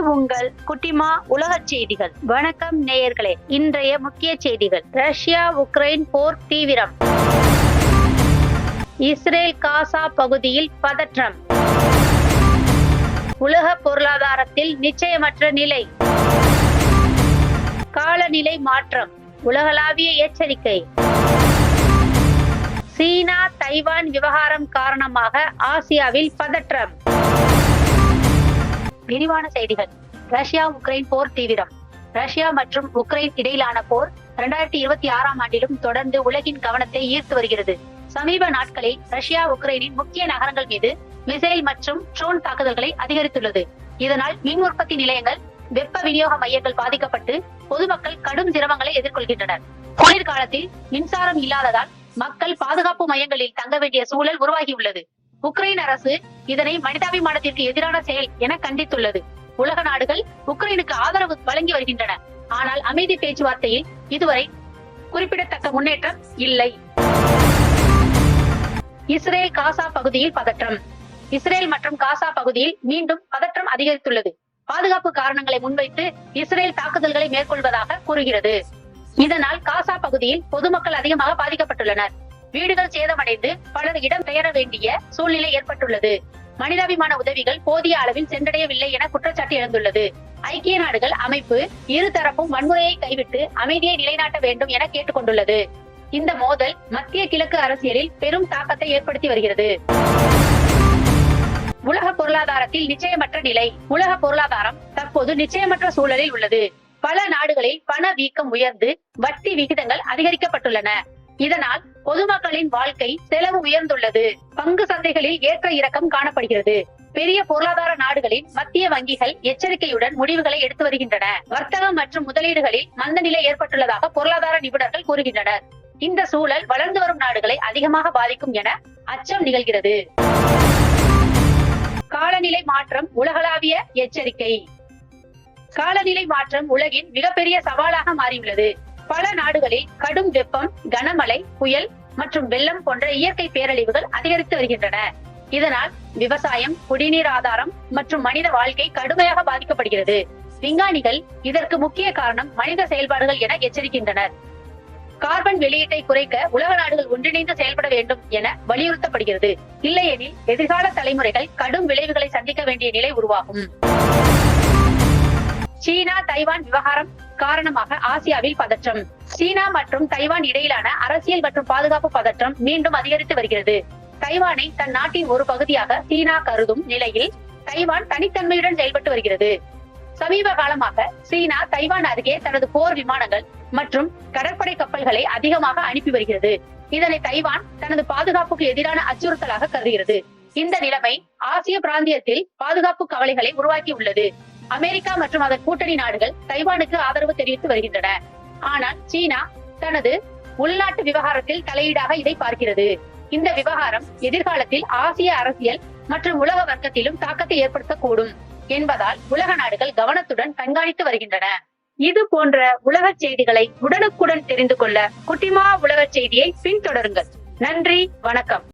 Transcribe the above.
உங்கள் குட்டிமா உலக செய்திகள். வணக்கம் நேயர்களே. இன்றைய முக்கிய செய்திகள். ரஷ்யா உக்ரைன் போர் தீவிரம். இஸ்ரேல் காசா பகுதியில் பதற்றம். உலக பொருளாதாரத்தில் நிச்சயமற்ற நிலை. காலநிலை மாற்றம். உலகளாவிய எச்சரிக்கை. சீனா தைவான் விவகாரம் காரணமாக ஆசியாவில் பதற்றம். விரிவான செய்திகள். ரஷ்யா உக்ரைன் போர் தீவிரம். ரஷ்யா மற்றும் உக்ரைன் இடையிலான போர் இரண்டாயிரத்தி இருபத்தி ஆறாம் ஆண்டிலும் தொடர்ந்து உலகின் கவனத்தை ஈர்த்து வருகிறது. சமீப நாட்களில் ரஷ்யா உக்ரைனின் முக்கிய நகரங்கள் மீது மிசைல் மற்றும் ட்ரோன் தாக்குதல்களை அதிகரித்துள்ளது. இதனால் மின் உற்பத்தி நிலையங்கள் வெப்ப விநியோக மையங்கள் பாதிக்கப்பட்டு பொதுமக்கள் கடும் சிரமங்களை எதிர்கொள்கின்றனர். குளிர்காலத்தில் மின்சாரம் இல்லாததால் மக்கள் பாதுகாப்பு மையங்களில் தங்க வேண்டிய சூழல் உருவாகியுள்ளது. உக்ரைன் அரசு இதனை மனிதாபிமானத்திற்கு எதிரான செயல் என கண்டித்துள்ளது. உலக நாடுகள் உக்ரைனுக்கு ஆதரவு வழங்கி வருகின்றன. ஆனால் அமைதி பேச்சுவார்த்தையில் இதுவரை குறிப்பிடத்தக்க முன்னேற்றம் இல்லை. இஸ்ரேல் காசா பகுதியில் பதற்றம். இஸ்ரேல் மற்றும் காசா பகுதியில் மீண்டும் பதற்றம் அதிகரித்துள்ளது. பாதுகாப்பு காரணங்களை முன்வைத்து இஸ்ரேல் தாக்குதல்களை மேற்கொள்வதாக கூறுகிறது. இதனால் காசா பகுதியில் பொதுமக்கள் அதிகமாக பாதிக்கப்பட்டுள்ளனர். வீடுகள் சேதமடைந்து பலர் இடம் பெயர வேண்டிய சூழ்நிலை ஏற்பட்டுள்ளது. மனிதாபிமான உதவிகள் போதிய அளவில் சென்றடையவில்லை என குற்றச்சாட்டு எழுந்துள்ளது. ஐக்கிய நாடுகள் அமைப்பு இருதரப்பும் வன்முறையை கைவிட்டு அமைதியை நிலைநாட்ட வேண்டும் என கேட்டுக்கொண்டுள்ளது. இந்த மோதல் மத்திய கிழக்கு அரசியலில் பெரும் தாக்கத்தை ஏற்படுத்தி வருகிறது. உலக பொருளாதாரத்தில் நிச்சயமற்ற நிலை. உலக பொருளாதாரம் தற்போது நிச்சயமற்ற சூழலில் உள்ளது. பல நாடுகளில் பண வீக்கம் உயர்ந்து வட்டி விகிதங்கள் அதிகரிக்கப்பட்டுள்ளன. இதனால் பொதுமக்களின் வாழ்க்கை செலவு உயர்ந்துள்ளது. பங்கு சந்தைகளில் ஏற்ற இறக்கம் காணப்படுகிறது. பெரிய பொருளாதார நாடுகளின் மத்திய வங்கிகள் எச்சரிக்கையுடன் முடிவுகளை எடுத்து வருகின்றன. வர்த்தகம் மற்றும் முதலீடுகளில் மந்த நிலை ஏற்பட்டுள்ளதாக பொருளாதார நிபுணர்கள் கூறுகின்றனர். இந்த சூழல் வளர்ந்து வரும் நாடுகளை அதிகமாக பாதிக்கும் என அச்சம் நிகழ்கிறது. காலநிலை மாற்றம் உலகளாவிய எச்சரிக்கை. காலநிலை மாற்றம் உலகின் மிகப்பெரிய சவாலாக மாறியுள்ளது. பல நாடுகளில் கடும் வெப்பம் கனமழை புயல் மற்றும் வெள்ளம் போன்ற இயற்கை பேரழிவுகள் அதிகரித்து வருகின்றன. இதனால் விவசாயம் குடிநீர் ஆதாரம் மற்றும் மனித வாழ்க்கை கடுமையாக பாதிக்கப்படுகிறது. விஞ்ஞானிகள் இதற்கு முக்கிய காரணம் மனித செயல்பாடுகள் என எச்சரிக்கின்றனர். கார்பன் வெளியீட்டை குறைக்க உலக நாடுகள் ஒன்றிணைந்து செயல்பட வேண்டும் என வலியுறுத்தப்படுகிறது. இல்லையெனில் எதிர்கால தலைமுறைகள் கடும் விளைவுகளை சந்திக்க வேண்டிய நிலை உருவாகும். சீனா தைவான் விவகாரம் காரணமாக ஆசியாவில் பதற்றம். சீனா மற்றும் தைவான் இடையிலான அரசியல் மற்றும் பாதுகாப்பு பதற்றம் மீண்டும் அதிகரித்து வருகிறது. தைவானை தன் நாட்டின் ஒரு பகுதியாக சீனா கருதும் நிலையில் தைவான் தனித்தன்மையுடன் செயல்பட்டு வருகிறது. சமீப காலமாக சீனா தைவான் அருகே தனது போர் விமானங்கள் மற்றும் கடற்படை கப்பல்களை அதிகமாக அனுப்பி வருகிறது. இதனை தைவான் தனது பாதுகாப்புக்கு எதிரான அச்சுறுத்தலாக கருதுகிறது. இந்த நிலைமை ஆசிய பிராந்தியத்தில் பாதுகாப்பு கவலைகளை உருவாக்கி உள்ளது அமெரிக்கா மற்றும் அதன் கூட்டணி நாடுகள் தைவானுக்கு ஆதரவு தெரிவித்து வருகின்றன. ஆனால் சீனா தனது உள்நாட்டு விவகாரத்தில் தலையீடாக இதை பார்க்கிறது. இந்த விவகாரம் எதிர்காலத்தில் ஆசிய அரசியல் மற்றும் உலக வர்க்கத்திலும் தாக்கத்தை ஏற்படுத்தக்கூடும் என்பதால் உலக நாடுகள் கவனத்துடன் கண்காணித்து வருகின்றன. இது போன்ற உலக செய்திகளை உடனுக்குடன் தெரிந்து கொள்ள குட்டிமா உலக செய்தியை பின்தொடருங்கள். நன்றி வணக்கம்.